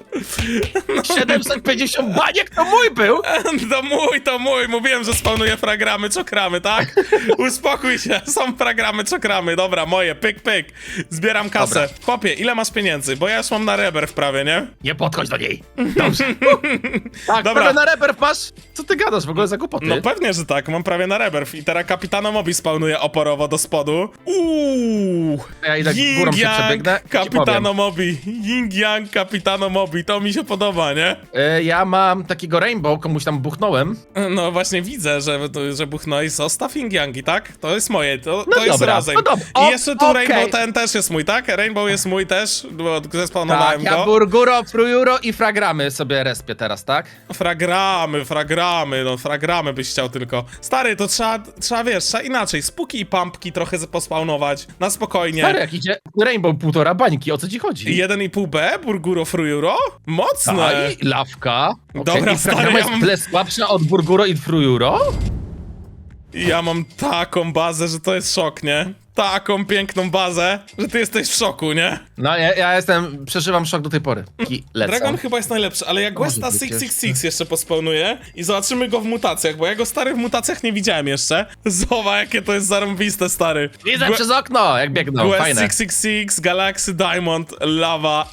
[SPEAKER 2] 750 baniek to mój był!
[SPEAKER 1] To mój, to mój. Mówiłem, że spawnuję fragramy, cokramy, tak? Uspokój się, są fragramy, cokramy. Dobra, moje, pyk, pyk. Zbieram kasę.
[SPEAKER 2] Dobra.
[SPEAKER 1] Chłopie, ile masz pieniędzy? Bo ja już mam na reber w prawie, nie?
[SPEAKER 2] Nie podchodź do niej. Dobrze. tak,
[SPEAKER 1] Dobra.
[SPEAKER 2] Dobra. na reper masz? Co ty gadasz w ogóle za głupoty?
[SPEAKER 1] No pewnie, że tak, mam prawie na reberw i teraz kapitano Mobi spawnuje oporowo do spodu. Uuu!
[SPEAKER 2] Ja idę
[SPEAKER 1] Ying
[SPEAKER 2] górą się
[SPEAKER 1] Yang,
[SPEAKER 2] przebiegnę i ci
[SPEAKER 1] Kapitano Mobi. Ying Yang, Kapitano Mobi. To mi się podoba, nie?
[SPEAKER 2] Y, ja mam takiego rainbow, komuś tam buchnąłem.
[SPEAKER 1] No właśnie widzę, że, że buchnąłeś. Zostaw Ying Yangi, tak? To jest moje, to,
[SPEAKER 2] No
[SPEAKER 1] to jest
[SPEAKER 2] dobra,
[SPEAKER 1] razem.
[SPEAKER 2] no dobra.
[SPEAKER 1] I jeszcze tu
[SPEAKER 2] okej.
[SPEAKER 1] Rainbow ten też jest mój, tak? Rainbow jest mój też, bo zespawnowałem
[SPEAKER 2] Tak, ja
[SPEAKER 1] go.
[SPEAKER 2] burguro, frujuro i fragramy sobie respię teraz, tak?
[SPEAKER 1] Fragramy, fragramy, no fragramy byś chciał tylko. Stary, to trzeba, trzeba wiesz, trzeba inaczej. Spuki i pumpki trochę pospawnować. Na spokojnie.
[SPEAKER 2] Stary, jak idzie rainbow półtora bańki, o co ci chodzi?
[SPEAKER 1] 1,5B, Burguro Frujuro? Mocne!
[SPEAKER 2] A, i lawka. Okay.
[SPEAKER 1] Dobra,
[SPEAKER 2] I
[SPEAKER 1] stary,
[SPEAKER 2] fragrama
[SPEAKER 1] ja
[SPEAKER 2] jest
[SPEAKER 1] mam-
[SPEAKER 2] tyle słabsza od burguro i frujuro?
[SPEAKER 1] Ja mam taką bazę, że to jest szok, nie? Taką piękną bazę, że ty jesteś w szoku, nie?
[SPEAKER 2] No, ja, ja jestem, przeżywam szok do tej pory. Lecę.
[SPEAKER 1] Dragon chyba jest najlepszy, ale jak Westa
[SPEAKER 2] być
[SPEAKER 1] 666 jeszcze pospełnuje i zobaczymy go w mutacjach, bo ja go stary w mutacjach nie widziałem jeszcze. Zobacz, jakie to jest zarąbiste, stary.
[SPEAKER 2] Widzę przez okno, jak biegną,
[SPEAKER 1] Quest
[SPEAKER 2] fajne.
[SPEAKER 1] 666, Galaxy Diamond, Lava,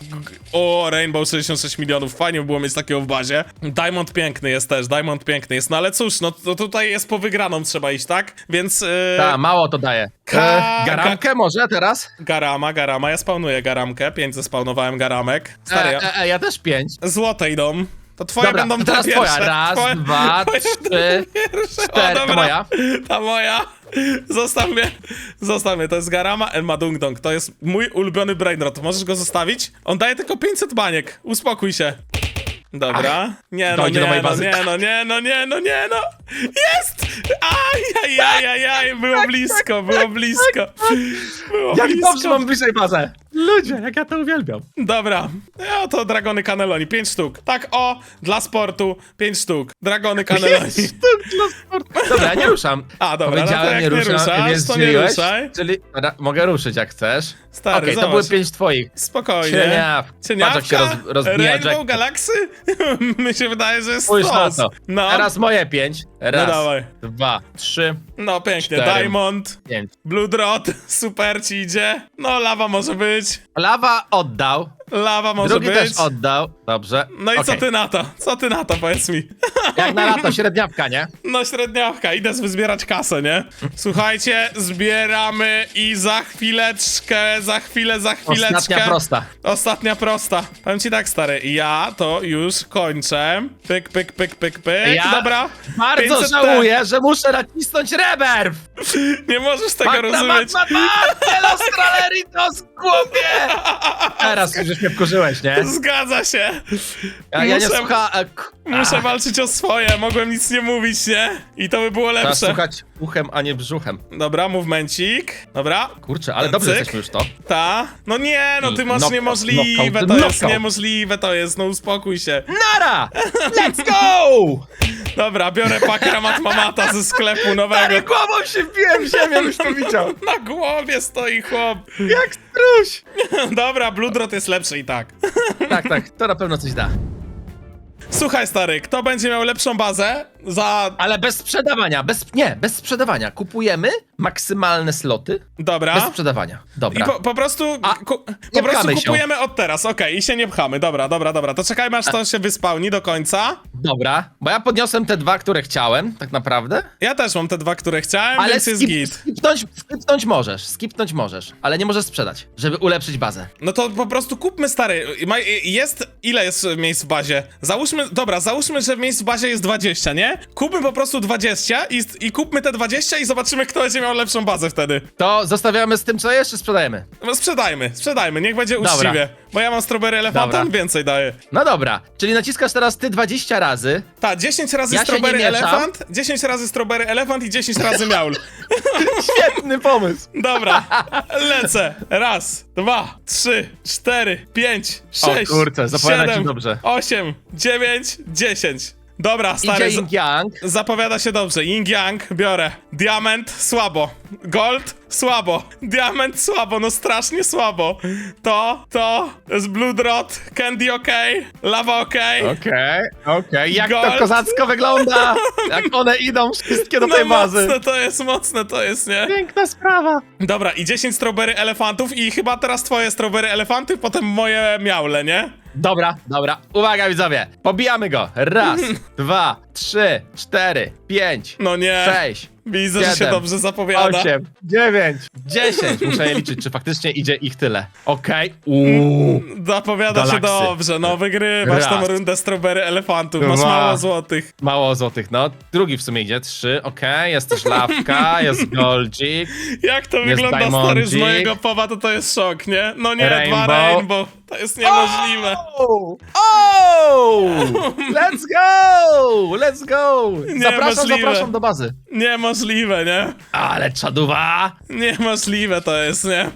[SPEAKER 1] o Rainbow 66 milionów, fajnie by było mieć takiego w bazie. Diamond piękny jest też, Diamond piękny jest, no ale cóż, no to tutaj jest po wygraną trzeba iść, tak? Więc... Yy,
[SPEAKER 2] Ta, mało to daje.
[SPEAKER 1] Ka-
[SPEAKER 2] E, garamkę może teraz?
[SPEAKER 1] Garama, Garama, ja spawnuję Garamkę, 5 zespawnowałem Garamek. Stary,
[SPEAKER 2] E,
[SPEAKER 1] ja-
[SPEAKER 2] e, e, ja też pięć.
[SPEAKER 1] złote idą. To twoje
[SPEAKER 2] Dobra,
[SPEAKER 1] będą
[SPEAKER 2] to teraz
[SPEAKER 1] te
[SPEAKER 2] twoja.
[SPEAKER 1] pierwsze.
[SPEAKER 2] Raz,
[SPEAKER 1] Twoje-
[SPEAKER 2] dwa,
[SPEAKER 1] twoje
[SPEAKER 2] trzy,
[SPEAKER 1] pierwsze.
[SPEAKER 2] cztery. To
[SPEAKER 1] dobra.
[SPEAKER 2] moja.
[SPEAKER 1] Ta moja. Zostaw mnie. Zostaw mnie. To jest Garama Elma Dung Dong. To jest mój ulubiony brainrot. Możesz go zostawić? On daje tylko 500 baniek. Uspokój się. Dobra. Nie no,
[SPEAKER 2] dojdzie do
[SPEAKER 1] nie
[SPEAKER 2] mojej
[SPEAKER 1] no,
[SPEAKER 2] bazy.
[SPEAKER 1] nie no, nie no, nie no, nie no. Jest! Ajajajajaj, było blisko, było blisko. Było
[SPEAKER 2] Jak
[SPEAKER 1] blisko.
[SPEAKER 2] dobrze mam bliżej bazę. Ludzie, jak ja to uwielbiam.
[SPEAKER 1] Dobra, ja to dragony Caneloni, 5 sztuk. Tak o, dla sportu, 5 sztuk. Dragony Caneloni.
[SPEAKER 2] Dobra, ja nie ruszam.
[SPEAKER 1] A, dobra, no to
[SPEAKER 2] Powiedziałem,
[SPEAKER 1] jak
[SPEAKER 2] nie
[SPEAKER 1] nie
[SPEAKER 2] ruszam,
[SPEAKER 1] ruszasz,
[SPEAKER 2] więc
[SPEAKER 1] to nie ruszaj.
[SPEAKER 2] Czyli dobra, mogę ruszyć jak chcesz.
[SPEAKER 1] Stary,
[SPEAKER 2] Okej, to
[SPEAKER 1] zobacz.
[SPEAKER 2] były pięć twoich.
[SPEAKER 1] Spokojnie.
[SPEAKER 2] Cieniaw. Patrz, jak się roz, rozbija
[SPEAKER 1] Rainbow
[SPEAKER 2] Jack.
[SPEAKER 1] Galaxy? Mi się wydaje, że jest
[SPEAKER 2] Spójrz na
[SPEAKER 1] stos.
[SPEAKER 2] to.
[SPEAKER 1] No,
[SPEAKER 2] Teraz moje pięć. Raz,
[SPEAKER 1] dawaj.
[SPEAKER 2] dwa, trzy,
[SPEAKER 1] no pięknie.
[SPEAKER 2] cztery.
[SPEAKER 1] Diamond,
[SPEAKER 2] pięć.
[SPEAKER 1] Blood Rod, super ci idzie. No, lawa może być.
[SPEAKER 2] Lawa oddał.
[SPEAKER 1] Lawa może
[SPEAKER 2] Drugi
[SPEAKER 1] być.
[SPEAKER 2] też oddał. Dobrze.
[SPEAKER 1] No i co
[SPEAKER 2] Okej.
[SPEAKER 1] ty na to? Co ty na to, powiedz mi?
[SPEAKER 2] Jak na lato, średniawka, nie?
[SPEAKER 1] No średniawka, idę wyzbierać kasę, nie? Słuchajcie, zbieramy i za chwileczkę, za chwilę, za chwileczkę.
[SPEAKER 2] Ostatnia prosta.
[SPEAKER 1] Ostatnia prosta. Powiem ci tak, stary, ja to już kończę. Pyk, pyk, pyk, pyk, pyk.
[SPEAKER 2] Ja
[SPEAKER 1] Dobra.
[SPEAKER 2] Bardzo
[SPEAKER 1] 500
[SPEAKER 2] żałuję, że muszę nacisnąć rewerb.
[SPEAKER 1] Nie możesz tego
[SPEAKER 2] Magna,
[SPEAKER 1] rozumieć.
[SPEAKER 2] magna, magna, los traleritos, głupie! Teraz już mnie wkurzyłeś, nie?
[SPEAKER 1] Zgadza się.
[SPEAKER 2] Ja, ja nie
[SPEAKER 1] Muszę-
[SPEAKER 2] słucha... e,
[SPEAKER 1] Muszę walczyć o swoje, mogłem nic nie mówić, nie? I to by było
[SPEAKER 2] Trzeba
[SPEAKER 1] lepsze.
[SPEAKER 2] słuchać uchem, a nie brzuchem.
[SPEAKER 1] Dobra, movemencik. Dobra.
[SPEAKER 2] Kurczę, ale dobrze
[SPEAKER 1] Cyk.
[SPEAKER 2] jesteśmy już to.
[SPEAKER 1] Ta? No nie, no ty
[SPEAKER 2] I
[SPEAKER 1] masz
[SPEAKER 2] knockout,
[SPEAKER 1] niemożliwe,
[SPEAKER 2] knockout,
[SPEAKER 1] to jest
[SPEAKER 2] knockout.
[SPEAKER 1] niemożliwe, to jest, no uspokój się.
[SPEAKER 2] Nara! Let's go!
[SPEAKER 1] Dobra, biorę pakę Matmamata ze sklepu
[SPEAKER 2] Stary,
[SPEAKER 1] nowego.
[SPEAKER 2] głową się wbiłem w ziemię, już to widział.
[SPEAKER 1] Na głowie stoi chłop.
[SPEAKER 2] Jak struś!
[SPEAKER 1] Dobra, Bloodrot jest lepszy i tak.
[SPEAKER 2] Tak, tak, to na pewno coś da.
[SPEAKER 1] Słuchaj stary, kto będzie miał lepszą bazę za...
[SPEAKER 2] Ale bez sprzedawania, bez, nie, bez sprzedawania. Kupujemy maksymalne sloty
[SPEAKER 1] Dobra.
[SPEAKER 2] bez sprzedawania.
[SPEAKER 1] I
[SPEAKER 2] Dobra.
[SPEAKER 1] po, po prostu,
[SPEAKER 2] A,
[SPEAKER 1] ku, po prostu
[SPEAKER 2] pchamy się.
[SPEAKER 1] kupujemy od teraz, okej, i się nie pchamy. Dobra, dobra, dobra. To czekajmy aż to się wyspałni do końca.
[SPEAKER 2] Dobra, bo ja podniosłem te dwa, które chciałem, tak naprawdę.
[SPEAKER 1] Ja też mam te dwa, które chciałem,
[SPEAKER 2] Ale
[SPEAKER 1] więc jest
[SPEAKER 2] skip,
[SPEAKER 1] git.
[SPEAKER 2] skipnąć, skipnąć możesz, skipnąć możesz, ale nie możesz sprzedać, żeby ulepszyć bazę.
[SPEAKER 1] No to po prostu kupmy stary. Jest. Ile jest miejsc w bazie? Załóżmy. Dobra, załóżmy, że miejsc w bazie jest 20, nie? Nie? Kupmy po prostu 20 i, i kupmy te 20 i zobaczymy, kto będzie miał lepszą bazę wtedy.
[SPEAKER 2] To zostawiamy z tym, co jest, czy sprzedajemy?
[SPEAKER 1] No sprzedajmy, sprzedajmy, niech będzie
[SPEAKER 2] Dobra.
[SPEAKER 1] uczciwie. Bo ja mam strawberry elefanta,
[SPEAKER 2] Dobra.
[SPEAKER 1] więcej daje.
[SPEAKER 2] No dobra, czyli naciskasz teraz ty 20 razy.
[SPEAKER 1] Tak, 10 razy
[SPEAKER 2] Ja się
[SPEAKER 1] strawberry
[SPEAKER 2] nie mieszam.
[SPEAKER 1] elefant, 10 razy strawberry elefant i 10 razy miaul.
[SPEAKER 2] Świetny pomysł.
[SPEAKER 1] Dobra, lecę. Raz, dwa, trzy, cztery, pięć, sześć,
[SPEAKER 2] kurczę, zapowiada się
[SPEAKER 1] siedem,
[SPEAKER 2] dobrze.
[SPEAKER 1] osiem, dziewięć, dziesięć. Dobra,
[SPEAKER 2] Idzie
[SPEAKER 1] stary, z-
[SPEAKER 2] Ying Yang.
[SPEAKER 1] zapowiada się dobrze. Yin Yang, biorę. Diament, słabo. Gold, słabo. Diament, słabo, no strasznie słabo. To, to, z Blue Drot, Candy ok, Lava ok.
[SPEAKER 2] Okej, okej. Jak to
[SPEAKER 1] Gold.
[SPEAKER 2] kozacko wygląda! Jak one idą wszystkie do
[SPEAKER 1] No
[SPEAKER 2] tej bazy.
[SPEAKER 1] mocne to jest, mocne to jest, nie?
[SPEAKER 2] Piękna sprawa.
[SPEAKER 1] Dobra, i 10 strawberry elefantów i chyba teraz twoje strawberry elefanty, potem moje miaule, nie?
[SPEAKER 2] Dobra, dobra. Uwaga widzowie. Pobijamy go. Raz, dwa, trzy, cztery, pięć,
[SPEAKER 1] No nie.
[SPEAKER 2] sześć,
[SPEAKER 1] Widzę, że się
[SPEAKER 2] siedem,
[SPEAKER 1] dobrze zapowiada.
[SPEAKER 2] osiem, dziewięć, dziesięć. Muszę je liczyć, czy faktycznie idzie ich tyle. Okej. Uuu.
[SPEAKER 1] Zapowiada się
[SPEAKER 2] Galaksy.
[SPEAKER 1] dobrze, no wygrywasz tą rundę strawberry elefantów, masz
[SPEAKER 2] Dwa.
[SPEAKER 1] mało złotych.
[SPEAKER 2] Mało złotych, no. Drugi w sumie idzie. Trzy, okej. Jest też lawka, jest goldzik.
[SPEAKER 1] Jak to
[SPEAKER 2] Jest
[SPEAKER 1] wygląda stary z
[SPEAKER 2] diamondzik.
[SPEAKER 1] mojego powa, to to jest szok, nie? No nie, dwa
[SPEAKER 2] Rainbow.
[SPEAKER 1] rainbow, to jest niemożliwe.
[SPEAKER 2] Oh! oh! Let's go! Let's go! Zapraszam,
[SPEAKER 1] Niemożliwe.
[SPEAKER 2] zapraszam do bazy.
[SPEAKER 1] Niemożliwe, nie?
[SPEAKER 2] Ale czaduwa!
[SPEAKER 1] Niemożliwe to jest, nie?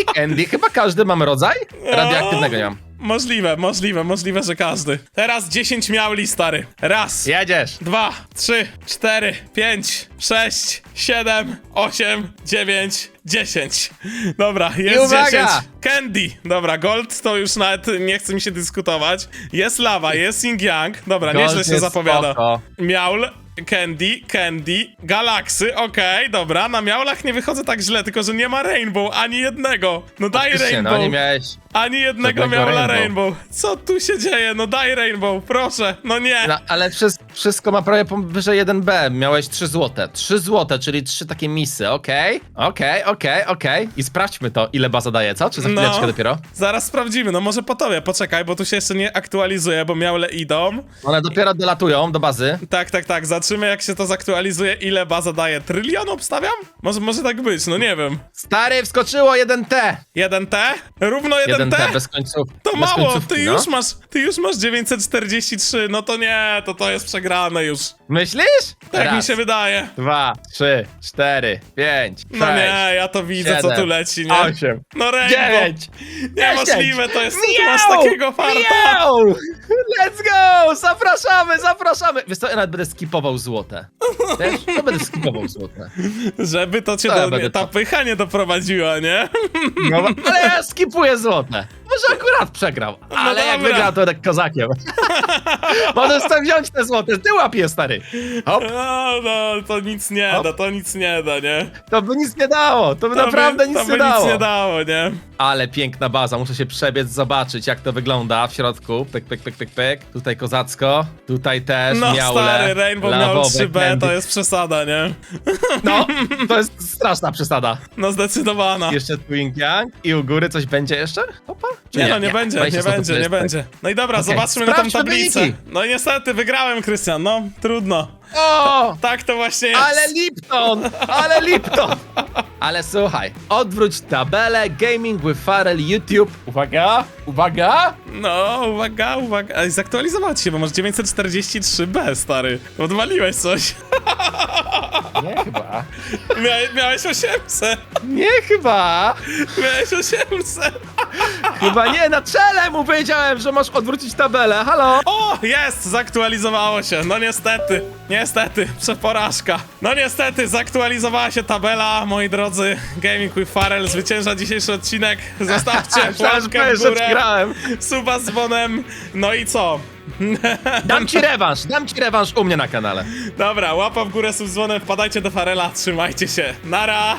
[SPEAKER 2] I candy. Chyba każdy mamy rodzaj? Radioaktywnego nie mam.
[SPEAKER 1] Możliwe, możliwe, możliwe, że każdy. Teraz 10 miauli, stary. Raz,
[SPEAKER 2] Jedziesz.
[SPEAKER 1] dwa, trzy, cztery, pięć, sześć, siedem, osiem, dziewięć, dziesięć. Dobra, jest
[SPEAKER 2] uwaga!
[SPEAKER 1] dziesięć. Candy. Dobra, gold to już nawet nie chce mi się dyskutować. Jest lawa, jest Ying Yang. Dobra,
[SPEAKER 2] Gold
[SPEAKER 1] nieźle się
[SPEAKER 2] jest
[SPEAKER 1] zapowiada.
[SPEAKER 2] spoko.
[SPEAKER 1] Miaul, Candy, Candy, Galaksy, okej, dobra. Na miaulach nie wychodzę tak źle, tylko że nie ma Rainbow, ani jednego. No daj
[SPEAKER 2] Faktycznie,
[SPEAKER 1] Rainbow.
[SPEAKER 2] no nie miałeś...
[SPEAKER 1] Ani jednego
[SPEAKER 2] Żadnego
[SPEAKER 1] miaula
[SPEAKER 2] rainbow.
[SPEAKER 1] rainbow. Co tu się dzieje? No daj rainbow, proszę. No nie.
[SPEAKER 2] No, ale wszy- wszystko ma prawie powyżej 1B. Miałeś 3 złote. 3 złote, czyli 3 takie misy, okej? Okej, okej, okej. I sprawdźmy to, ile baza daje, co? Czy za
[SPEAKER 1] No.
[SPEAKER 2] chwileczkę dopiero?
[SPEAKER 1] Zaraz sprawdzimy, no może po tobie, poczekaj, bo tu się jeszcze nie aktualizuje, bo miaule idą.
[SPEAKER 2] One dopiero dolatują do bazy.
[SPEAKER 1] Tak, tak, tak, zobaczymy jak się to zaktualizuje, ile baza daje. Trylion obstawiam? Może, może tak być, no nie wiem.
[SPEAKER 2] Stary, wskoczyło 1T.
[SPEAKER 1] 1T? Równo 1T?
[SPEAKER 2] 1T, bez końców.
[SPEAKER 1] To
[SPEAKER 2] bez
[SPEAKER 1] mało,
[SPEAKER 2] końcówki,
[SPEAKER 1] ty
[SPEAKER 2] no.
[SPEAKER 1] już masz, ty już masz 943, no to nie, to to jest przegrane już.
[SPEAKER 2] Myślisz?
[SPEAKER 1] Tak mi
[SPEAKER 2] Raz,
[SPEAKER 1] się wydaje.
[SPEAKER 2] dwa, trzy, cztery, pięć,
[SPEAKER 1] No
[SPEAKER 2] sześć,
[SPEAKER 1] nie, ja to widzę, co
[SPEAKER 2] siedem,
[SPEAKER 1] tu leci, nie?
[SPEAKER 2] osiem,
[SPEAKER 1] No rainbow.
[SPEAKER 2] dziewięć,
[SPEAKER 1] Niemożliwe to jest, ty masz takiego farta.
[SPEAKER 2] Miau! Let's go! Zapraszamy, zapraszamy! Wiesz co, ja nawet będę skipował złote. Wiesz? To będę skipował złote.
[SPEAKER 1] Żeby to cię
[SPEAKER 2] To ja
[SPEAKER 1] do,
[SPEAKER 2] będę
[SPEAKER 1] ta pycha nie doprowadziła, nie?
[SPEAKER 2] No, ale ja skipuję złote. Może akurat przegrał, ale jak
[SPEAKER 1] dobra.
[SPEAKER 2] wygra, to będę kozakiem. Możesz sobie wziąć te złote, ty łapie, stary. Hop,
[SPEAKER 1] No, no, to nic nie
[SPEAKER 2] Hop.
[SPEAKER 1] da, to nic nie da, nie?
[SPEAKER 2] to by nic nie dało, to by
[SPEAKER 1] To
[SPEAKER 2] naprawdę
[SPEAKER 1] by,
[SPEAKER 2] nic
[SPEAKER 1] to by
[SPEAKER 2] nie dało.
[SPEAKER 1] nic nie dało, nie?
[SPEAKER 2] Ale piękna baza, muszę się przebiec, zobaczyć jak to wygląda w środku. Pyk, pyk, pyk, pyk, pyk. Tutaj kozacko, tutaj też
[SPEAKER 1] No
[SPEAKER 2] miaule,
[SPEAKER 1] stary, Rainbow miał
[SPEAKER 2] lawowe
[SPEAKER 1] 3B,
[SPEAKER 2] candy.
[SPEAKER 1] to jest przesada, nie?
[SPEAKER 2] No, to jest straszna przesada.
[SPEAKER 1] No zdecydowana.
[SPEAKER 2] Jeszcze Twin Yang i u góry coś będzie jeszcze? Opa?
[SPEAKER 1] Nie, no nie, będzie,
[SPEAKER 2] 20
[SPEAKER 1] nie będzie, nie będzie. No i dobra,
[SPEAKER 2] Okej.
[SPEAKER 1] zobaczmy na tą
[SPEAKER 2] Sprawdźmy
[SPEAKER 1] tablicę.
[SPEAKER 2] wyniki.
[SPEAKER 1] No i niestety, wygrałem, Krystian, no, trudno.
[SPEAKER 2] O!
[SPEAKER 1] Tak to właśnie jest.
[SPEAKER 2] Ale Lipton! Ale Lipton! Ale słuchaj, odwróć tabelę Gaming with Farrell YouTube. Uwaga, uwaga!
[SPEAKER 1] No, uwaga, uwaga. Ej, zaktualizował ci się, bo masz 943B, stary. Odwaliłeś coś.
[SPEAKER 2] Nie chyba.
[SPEAKER 1] Mia miałeś 800.
[SPEAKER 2] Nie chyba.
[SPEAKER 1] Miałeś 800.
[SPEAKER 2] Chyba nie, na czele mu powiedziałem, że masz odwrócić tabelę. Halo?
[SPEAKER 1] O, jest, zaktualizowało się. No niestety, niestety, przeporażka. No niestety, zaktualizowała się tabela, moi drodzy. Gaming with Farrell zwycięża dzisiejszy odcinek. Zostawcie
[SPEAKER 2] Myślałem, że
[SPEAKER 1] łapkę w
[SPEAKER 2] powiesz, że
[SPEAKER 1] górę,
[SPEAKER 2] przegrałem.
[SPEAKER 1] Suba z dzwonem. No i co?
[SPEAKER 2] Dam ci rewanż, dam ci rewanż u mnie na kanale.
[SPEAKER 1] Dobra, łapa w górę, sub z dzwonem, wpadajcie do Farela, trzymajcie się. Nara!